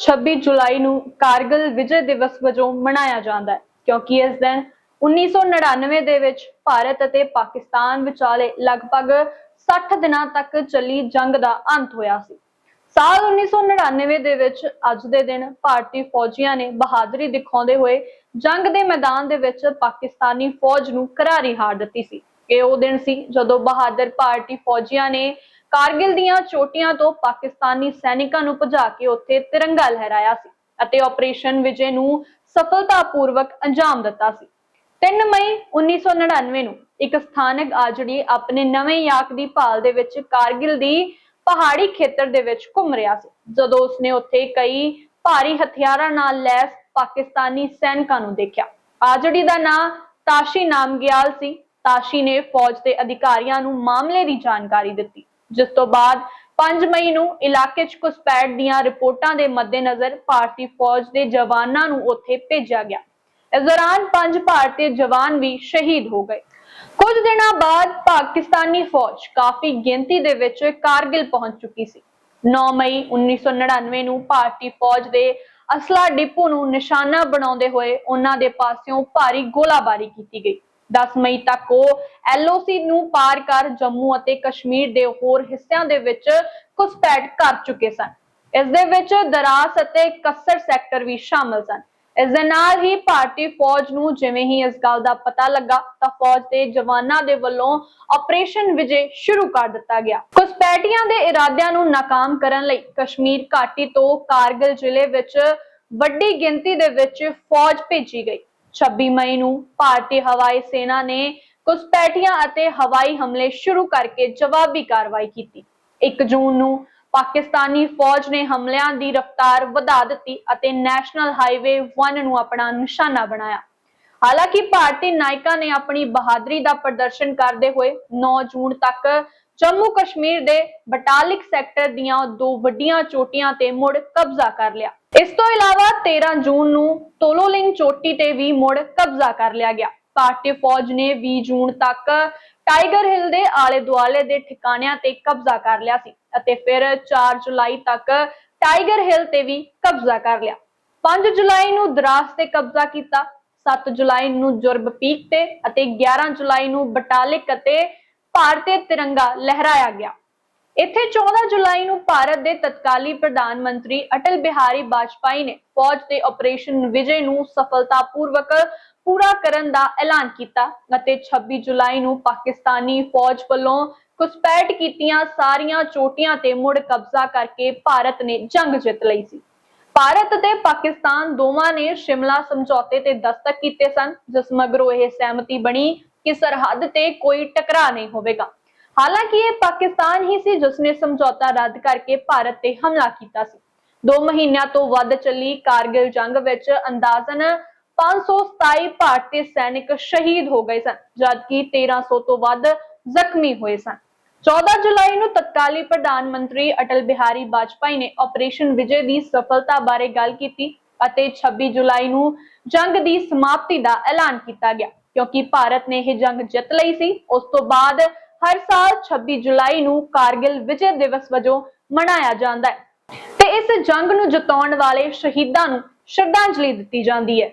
26 ਜੁਲਾਈ ਨੂੰ ਕਾਰਗਿਲ ਵਿਜੇ ਦਿਵਸ ਵਜੋਂ ਮਨਾਇਆ ਜਾਂਦਾ ਹੈ, ਕਿਉਂਕਿ ਇਸ ਦਿਨ 1999 ਦੇ ਵਿੱਚ ਭਾਰਤ ਅਤੇ ਪਾਕਿਸਤਾਨ ਵਿਚਾਲੇ ਲਗਭਗ 60 ਦਿਨਾਂ ਤੱਕ ਚੱਲੀ ਜੰਗ ਦਾ ਅੰਤ ਹੋਇਆ ਸੀ। ਸਾਲ 1999 ਦੇ ਵਿੱਚ ਅੱਜ ਦੇ ਦਿਨ ਭਾਰਤੀ ਫੌਜੀਆਂ ਨੇ ਬਹਾਦਰੀ ਦਿਖਾਉਂਦੇ ਹੋਏ ਜੰਗ ਦੇ ਮੈਦਾਨ ਦੇ ਵਿੱਚ ਪਾਕਿਸਤਾਨੀ ਫੌਜ ਨੂੰ ਕਰਾਰੀ ਹਾਰ ਦਿੱਤੀ ਸੀ। ਇਹ ਉਹ ਦਿਨ ਸੀ ਜਦੋਂ ਬਹਾਦਰ ਭਾਰਤੀ ਫੌਜੀਆਂ ਨੇ ਕਾਰਗਿਲ ਦੀਆਂ ਚੋਟੀਆਂ ਤੋਂ ਪਾਕਿਸਤਾਨੀ ਸੈਨਿਕਾਂ ਨੂੰ ਭਜਾ ਕੇ ਉੱਥੇ ਤਿਰੰਗਾ ਲਹਿਰਾਇਆ ਸੀ ਅਤੇ ਆਪਰੇਸ਼ਨ ਵਿਜੇ ਨੂੰ ਸਫਲਤਾਪੂਰਵਕ ਅੰਜਾਮ ਦਿੱਤਾ ਸੀ। 3 ਮਈ 1999 ਨੂੰ ਇੱਕ ਸਥਾਨਕ ਆਜੜੀ ਆਪਣੇ ਨਵੇਂ ਯਾਕ ਦੀ ਭਾਲ ਦੇ ਵਿੱਚ ਕਾਰਗਿਲ ਦੀ ਪਹਾੜੀ ਖੇਤਰ ਦੇ ਵਿੱਚ ਘੁੰਮ ਰਿਹਾ ਸੀ, ਜਦੋਂ ਉਸਨੇ ਉੱਥੇ ਕਈ ਭਾਰੀ ਹਥਿਆਰਾਂ ਨਾਲ ਲੈਸ ਪਾਕਿਸਤਾਨੀ ਸੈਨਿਕਾਂ ਨੂੰ ਦੇਖਿਆ। ਆਜੜੀ ਦਾ ਨਾਂ ਤਾਸ਼ੀ ਨਾਮਗਿਆਲ ਸੀ। ਤਾਸ਼ੀ ਨੇ ਫੌਜ ਦੇ ਅਧਿਕਾਰੀਆਂ ਨੂੰ ਮਾਮਲੇ ਦੀ ਜਾਣਕਾਰੀ ਦਿੱਤੀ। ਜਿਸ ਤੋਂ ਬਾਅਦ 5 ਮਈ ਨੂੰ ਇਲਾਕੇ 'ਚ ਘੁਸਪੈਠ ਦੀਆਂ ਰਿਪੋਰਟਾਂ ਦੇ ਮੱਦੇਨਜ਼ਰ ਭਾਰਤੀ ਫੌਜ ਦੇ ਜਵਾਨਾਂ ਨੂੰ ਉੱਥੇ ਭੇਜਿਆ ਗਿਆ। ਇਸ ਦੌਰਾਨ ਪੰਜ ਭਾਰਤੀ ਜਵਾਨ ਵੀ ਸ਼ਹੀਦ ਹੋ ਗਏ। ਕੁਝ ਦਿਨਾਂ ਬਾਅਦ ਪਾਕਿਸਤਾਨੀ ਫੌਜ ਕਾਫੀ ਗਿਣਤੀ ਦੇ ਵਿੱਚ ਕਾਰਗਿਲ ਪਹੁੰਚ ਚੁੱਕੀ ਸੀ। 9 ਮਈ 1999 ਨੂੰ ਭਾਰਤੀ ਫੌਜ ਦੇ ਅਸਲਾ ਡਿਪੂ ਨੂੰ ਨਿਸ਼ਾਨਾ ਬਣਾਉਂਦੇ ਹੋਏ ਉਹਨਾਂ ਦੇ ਪਾਸਿਓਂ ਭਾਰੀ ਗੋਲਾਬਾਰੀ ਕੀਤੀ ਗਈ। 10 ਮਈ ਤੱਕ ਉਹ ਐਲਓਸੀ ਨੂੰ ਪਾਰ ਕਰ ਜੰਮੂ ਅਤੇ ਕਸ਼ਮੀਰ ਦੇ ਹੋਰ ਹਿੱਸਿਆਂ ਦੇ ਵਿੱਚ ਘੁਸਪੈਠ ਕਰ ਚੁੱਕੇ ਸਨ। ਇਸ ਦੇ ਵਿੱਚ ਦਰਾਸ ਅਤੇ ਕੱਸਰ ਸੈਕਟਰ ਵੀ ਸ਼ਾਮਲ ਸਨ। ਇਸ ਦੇ ਨਾਲ ਹੀ ਭਾਰਤੀ ਫੌਜ ਨੂੰ ਜਿਵੇਂ ਹੀ ਇਸ ਗੱਲ ਦਾ ਪਤਾ ਲੱਗਾ, ਤਾਂ ਫੌਜ ਦੇ ਜਵਾਨਾਂ ਦੇ ਵੱਲੋਂ ਆਪਰੇਸ਼ਨ ਵਿਜੇ ਸ਼ੁਰੂ ਕਰ ਦਿੱਤਾ ਗਿਆ। ਘੁਸਪੈਠੀਆਂ ਦੇ ਇਰਾਦਿਆਂ ਨੂੰ ਨਾਕਾਮ ਕਰਨ ਲਈ ਕਸ਼ਮੀਰ ਘਾਟੀ ਤੋਂ ਕਾਰਗਿਲ ਜ਼ਿਲ੍ਹੇ ਵਿੱਚ ਵੱਡੀ ਗਿਣਤੀ ਦੇ ਵਿੱਚ ਫੌਜ ਭੇਜੀ ਗਈ। 26 ਮਈ ਨੂੰ ਭਾਰਤੀ ਹਵਾਈ ਸੈਨਾ ਨੇ ਘੁਸਪੈਠੀਆਂ ਅਤੇ ਹਵਾਈ ਹਮਲੇ ਸ਼ੁਰੂ ਕਰਕੇ ਜਵਾਬੀ ਕਾਰਵਾਈ ਕੀਤੀ। 1 ਜੂਨ ਨੂੰ ਪਾਕਿਸਤਾਨੀ ਫੌਜ ਨੇ ਹਮਲਿਆਂ ਦੀ ਰਫ਼ਤਾਰ ਵਧਾ ਦਿੱਤੀ ਅਤੇ ਨੈਸ਼ਨਲ ਹਾਈਵੇ 1 ਨੂੰ ਆਪਣਾ ਨਿਸ਼ਾਨਾ ਬਣਾਇਆ। ਹਾਲਾਂਕਿ ਭਾਰਤੀ ਨਾਇਕਾਂ ਨੇ ਆਪਣੀ ਬਹਾਦਰੀ ਦਾ ਪ੍ਰਦਰਸ਼ਨ ਕਰਦੇ ਹੋਏ 9 ਜੂਨ ਤੱਕ ਜੰਮੂ ਕਸ਼ਮੀਰ ਦੇ ਬਟਾਲਿਕ ਸੈਕਟਰ ਦੀਆਂ ਦੋ ਵੱਡੀਆਂ ਚੋਟੀਆਂ ਤੇ ਮੁੜ ਕਬਜ਼ਾ ਕਰ ਲਿਆ। ਇਸ ਤੋਂ ਇਲਾਵਾ 13 ਜੂਨ ਨੂੰ ਤੋਲੋਲਿੰਗ ਚੋਟੀ ਤੇ ਵੀ ਮੁੜ ਕਬਜ਼ਾ ਕਰ ਲਿਆ ਗਿਆ। ਭਾਰਤੀ ਫੌਜ ਨੇ 20 ਜੂਨ ਤੱਕ ਟਾਈਗਰ ਹਿੱਲ ਦੇ ਆਲੇ ਦੁਆਲੇ ਦੇ ਠਿਕਾਣਿਆਂ ਤੇ ਕਬਜ਼ਾ ਕਰ ਲਿਆ ਸੀ ਅਤੇ ਫਿਰ 4 ਜੁਲਾਈ ਤੱਕ ਟਾਈਗਰ ਹਿੱਲ ਤੇ ਵੀ ਕਬਜ਼ਾ ਕਰ ਲਿਆ। 5 ਜੁਲਾਈ ਨੂੰ ਦਰਾਸ ਤੇ ਕਬਜ਼ਾ ਕੀਤਾ 7 ਜੁਲਾਈ ਨੂੰ ਜੁਰਬ ਪੀਕ ਤੇ ਅਤੇ 11 ਜੁਲਾਈ ਨੂੰ ਬਟਾਲਿਕ ਅਤੇ ਭਾਰਤੀ ਤਿਰੰਗਾ ਲਹਿਰਾਇਆ ਗਿਆ। ਇੱਥੇ 14 ਜੁਲਾਈ ਨੂੰ ਭਾਰਤ ਦੇ ਤਤਕਾਲੀ ਪ੍ਰਧਾਨ ਮੰਤਰੀ ਅਟਲ ਬਿਹਾਰੀ ਵਾਜਪਾਈ ਨੇ ਫੌਜ ਦੇ ਆਪਰੇਸ਼ਨ ਵਿਜੇ ਨੂੰ ਸਫਲਤਾਪੂਰਵਕ ਪੂਰਾ ਕਰਨ ਦਾ ਐਲਾਨ ਕੀਤਾ ਅਤੇ 26 ਜੁਲਾਈ ਨੂੰ ਪਾਕਿਸਤਾਨੀ ਫੌਜ ਵੱਲੋਂ ਘੁਸਪੈਠ ਕੀਤੀਆਂ ਸਾਰੀਆਂ ਚੋਟੀਆਂ ਤੇ ਮੁੜ ਕਬਜ਼ਾ ਕਰਕੇ ਭਾਰਤ ਨੇ ਜੰਗ ਜਿੱਤ ਲਈ ਸੀ। ਭਾਰਤ ਤੇ ਪਾਕਿਸਤਾਨ ਦੋਵਾਂ ਨੇ ਸ਼ਿਮਲਾ ਸਮਝੌਤੇ ਤੇ ਦਸਤਕ ਕੀਤੇ ਸਨ, ਜਿਸ ਮਗਰੋਂ ਇਹ ਸਹਿਮਤੀ ਬਣੀ ਕਿ ਸਰਹੱਦ ਤੇ ਕੋਈ ਟਕਰਾਅ ਨਹੀਂ ਹੋਵੇਗਾ। ਹਾਲਾਂਕਿ ਇਹ ਪਾਕਿਸਤਾਨ ਹੀ ਸੀ ਜਿਸ ਨੇ ਸਮਝੌਤਾ ਰੱਦ ਕਰਕੇ ਭਾਰਤ ਤੇ ਹਮਲਾ ਕੀਤਾ ਸੀ। 2 ਮਹੀਨਿਆਂ ਤੋਂ ਵੱਧ ਚੱਲੀ ਕਾਰਗਿਲ ਜੰਗ ਵਿੱਚ ਅੰਦਾਜ਼ਨ 527 ਭਾਰਤੀ ਸੈਨਿਕ ਸ਼ਹੀਦ ਹੋ ਗਏ ਸਨ, ਜਦਕਿ 1300 ਤੋਂ ਵੱਧ ਜ਼ਖਮੀ ਹੋਏ ਸਨ। 14 ਜੁਲਾਈ ਨੂੰ ਤਤਕਾਲੀ ਪ੍ਰਧਾਨ ਮੰਤਰੀ ਅਟਲ ਬਿਹਾਰੀ ਵਾਜਪਾਈ ਨੇ ਆਪਰੇਸ਼ਨ ਵਿਜੇ ਦੀ ਸਫਲਤਾ ਬਾਰੇ ਗੱਲ ਕੀਤੀ ਅਤੇ 26 ਜੁਲਾਈ ਨੂੰ ਜੰਗ ਦੀ ਸਮਾਪਤੀ ਦਾ ਐਲਾਨ ਕੀਤਾ ਗਿਆ। ਕਿਉਂਕਿ ਭਾਰਤ ਨੇ ਇਹ ਜੰਗ ਜਿੱਤ ਲਈ ਸੀ, ਉਸ ਤੋਂ ਬਾਅਦ ਹਰ ਸਾਲ 26 ਜੁਲਾਈ ਨੂੰ ਕਾਰਗਿਲ ਵਿਜੇ ਦਿਵਸ ਵਜੋਂ ਮਨਾਇਆ ਜਾਂਦਾ ਹੈ। ਤੇ ਇਸ ਜੰਗ ਨੂੰ ਜਿਤਾਉਣ ਵਾਲੇ ਸ਼ਹੀਦਾਂ ਨੂੰ ਸ਼ਰਧਾਂਜਲੀ ਦਿੱਤੀ ਜਾਂਦੀ ਹੈ।